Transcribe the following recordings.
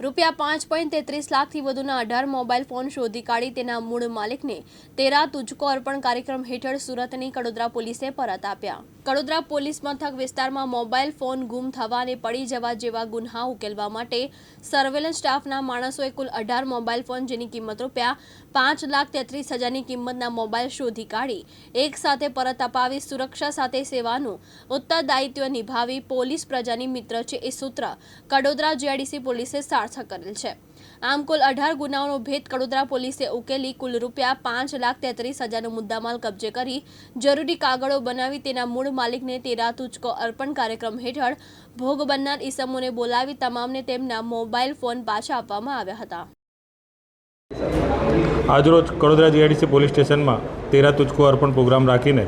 રૂપિયા પાંચ પોઈન્ટ તેત્રીસ લાખથી વધુના અઢાર મોબાઈલ ફોન શોધી કાઢી તેના મૂળ માલિકને તેરા તુજકો અર્પણ કાર્યક્રમ હેઠળ સુરતની કડોદરા પોલીસે પરત આપ્યા. કડોદરા પોલીસ મથક વિસ્તારમાં મોબાઈલ ફોન ગુમ થવા અને પડી જવા જેવા ગુન્હા ઉકેલવા માટે સર્વેલન્સ સ્ટાફના માણસોએ કુલ અઢાર મોબાઈલ ફોન જેની કિંમત રૂપિયા પાંચ લાખ તેત્રીસ હજારની કિંમતના મોબાઈલ શોધી કાઢી. એક સાથે પરત અપાવી સુરક્ષા સાથે સેવાનું ઉત્તરદાયિત્વ નિભાવી પોલીસ પ્રજાની મિત્ર છે એ સૂત્ર કડોદરા જીઆઈડીસી પોલીસે સાર્થક કરેલ છે. આમ કુલ અઢાર ગુનાઓનો ભેદ કડોદરા પોલીસે ઉકેલી, કુલ રૂપિયા પાંચ લાખ તેત્રીસ હજારનો મુદ્દામાલ કબજે કરી, જરૂરી કાગળો બનાવી તેના મૂળ માલિકને તેરા તુચકો અર્પણ કાર્યક્રમ હેઠળ ભોગ બનનાર ઈસમોને બોલાવી તમામને તેમના મોબાઈલ ફોન પાછા આપવામાં આવ્યા હતા. આજરોજ કડોદરા જીઆઈડીસી પોલીસ સ્ટેશનમાં તેરા તુચકો અર્પણ પ્રોગ્રામ રાખીને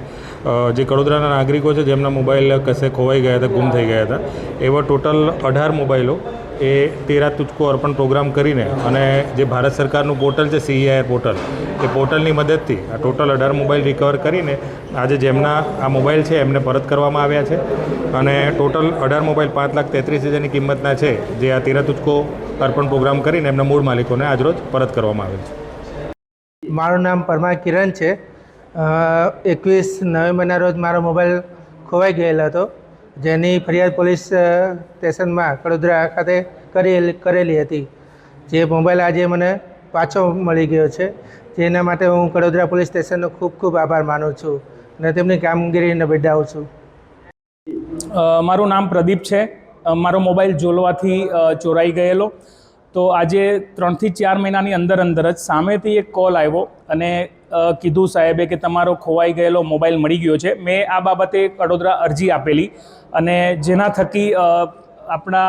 જે કડોદરાના નાગરિકો છે, જેમના મોબાઈલ કશે ખોવાઈ ગયા હતા, ગુમ થઈ ગયા હતા, એવા ટોટલ અઢાર મોબાઈલો એ તેરા તુચકો અર્પણ પ્રોગ્રામ કરીને અને જે ભારત સરકારનું પોર્ટલ છે સીઈઆર પોર્ટલ, એ પોર્ટલની મદદથી આ ટોટલ અઢાર મોબાઈલ રિકવર કરીને આજે જેમના આ મોબાઈલ છે એમને પરત કરવામાં આવ્યા છે. અને ટોટલ અઢાર મોબાઈલ પાંચ લાખ તેત્રીસ હજારની કિંમતના છે જે આ તેરા તુચકો અર્પણ પ્રોગ્રામ કરીને એમના મૂળ માલિકોને આજરોજ પરત કરવામાં આવેલ છે. મારું નામ પરમા કિરણ છે. એકવીસ નવેમ્બરના રોજ મારો મોબાઈલ ખોવાઈ ગયેલો હતો. જેની ફરિયાદ પોલીસ સ્ટેશનમાં કડોદરા ખાતે કરેલી કરેલી હતી. જે મોબાઈલ આજે મને પાછો મળી ગયો છે. જેના માટે હું કડોદરા પોલીસ સ્ટેશનનો ખૂબ ખૂબ આભાર માનું છું અને તેમની કામગીરીને બિરદાવું છું. મારું નામ પ્રદીપ છે. મારો મોબાઈલ જોલવાથી ચોરાઈ ગયેલો. તો આજે ત્રણથી ચાર મહિનાની અંદર અંદર જ સામેથી એક કોલ આવ્યો અને કીધું સાહેબે કે તમારો ખોવાઈ ગયેલો મોબાઈલ મળી ગયો છે. મેં આ બાબતે કડોદરા અરજી આપેલી અને જેના થકી આપણા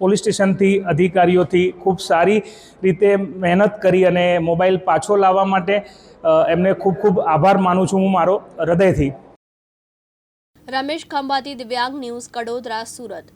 પોલીસ સ્ટેશનથી અધિકારીઓથી ખૂબ સારી રીતે મહેનત કરી અને મોબાઈલ પાછો લાવવા માટે એમને ખૂબ ખૂબ આભાર માનું છું હું મારો હૃદયથી. રમેશ ખંભાતી, દિવ્યાંગ ન્યૂઝ, કડોદરા, સુરત.